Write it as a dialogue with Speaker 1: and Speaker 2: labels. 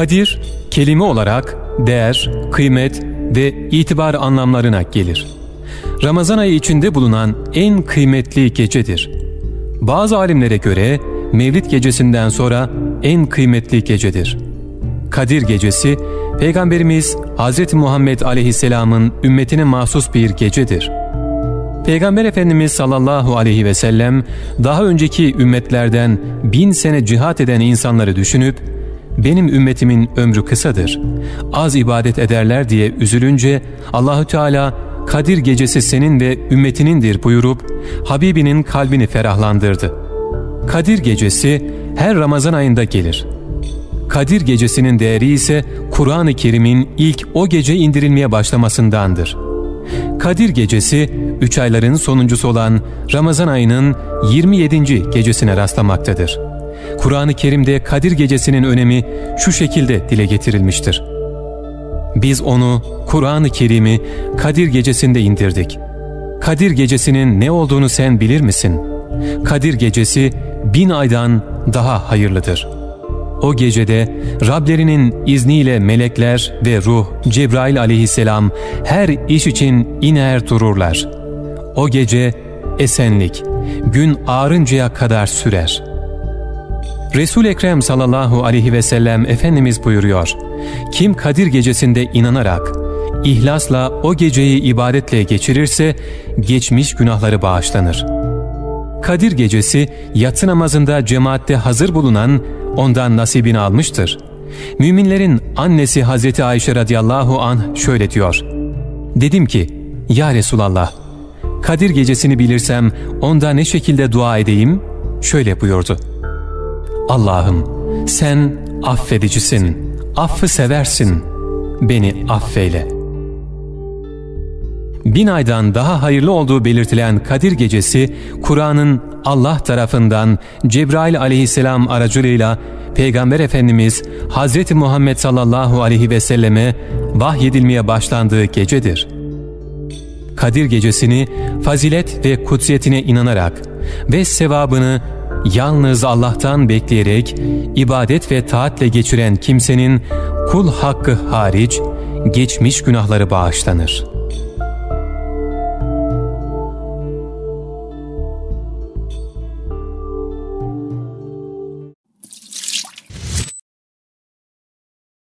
Speaker 1: Kadir, kelime olarak değer, kıymet ve itibar anlamlarına gelir. Ramazan ayı içinde bulunan en kıymetli gecedir. Bazı alimlere göre Mevlid gecesinden sonra en kıymetli gecedir. Kadir gecesi, Peygamberimiz Hz. Muhammed aleyhisselamın ümmetine mahsus bir gecedir. Peygamber Efendimiz sallallahu aleyhi ve sellem daha önceki ümmetlerden bin sene cihat eden insanları düşünüp benim ümmetimin ömrü kısadır. Az ibadet ederler diye üzülünce Allahü Teala Kadir gecesi senin ve ümmetinindir buyurup Habibinin kalbini ferahlandırdı. Kadir gecesi her Ramazan ayında gelir. Kadir gecesinin değeri ise Kur'an-ı Kerim'in ilk o gece indirilmeye başlamasındandır. Kadir gecesi üç ayların sonuncusu olan Ramazan ayının 27. gecesine rastlamaktadır. Kur'an-ı Kerim'de Kadir Gecesi'nin önemi şu şekilde dile getirilmiştir. Biz onu, Kur'an-ı Kerim'i Kadir Gecesi'nde indirdik. Kadir Gecesi'nin ne olduğunu sen bilir misin? Kadir Gecesi bin aydan daha hayırlıdır. O gecede Rablerinin izniyle melekler ve ruh Cebrail aleyhisselam her iş için iner dururlar. O gece esenlik, gün ağrıncaya kadar sürer.'' Resul Ekrem sallallahu aleyhi ve sellem Efendimiz buyuruyor. Kim Kadir gecesinde inanarak, ihlasla o geceyi ibadetle geçirirse geçmiş günahları bağışlanır. Kadir gecesi yatsı namazında cemaatte hazır bulunan ondan nasibini almıştır. Müminlerin annesi Hazreti Ayşe radıyallahu an şöyle diyor. Dedim ki, Ya Resulallah, Kadir gecesini bilirsem onda ne şekilde dua edeyim? Şöyle buyurdu. Allah'ım sen affedicisin, affı seversin, beni affeyle. Bin aydan daha hayırlı olduğu belirtilen Kadir Gecesi, Kur'an'ın Allah tarafından Cebrail aleyhisselam aracılığıyla Peygamber Efendimiz Hazreti Muhammed sallallahu aleyhi ve selleme vahyedilmeye başlandığı gecedir. Kadir Gecesini fazilet ve kutsiyetine inanarak ve sevabını yalnız Allah'tan bekleyerek ibadet ve taatle geçiren kimsenin kul hakkı hariç geçmiş günahları bağışlanır.''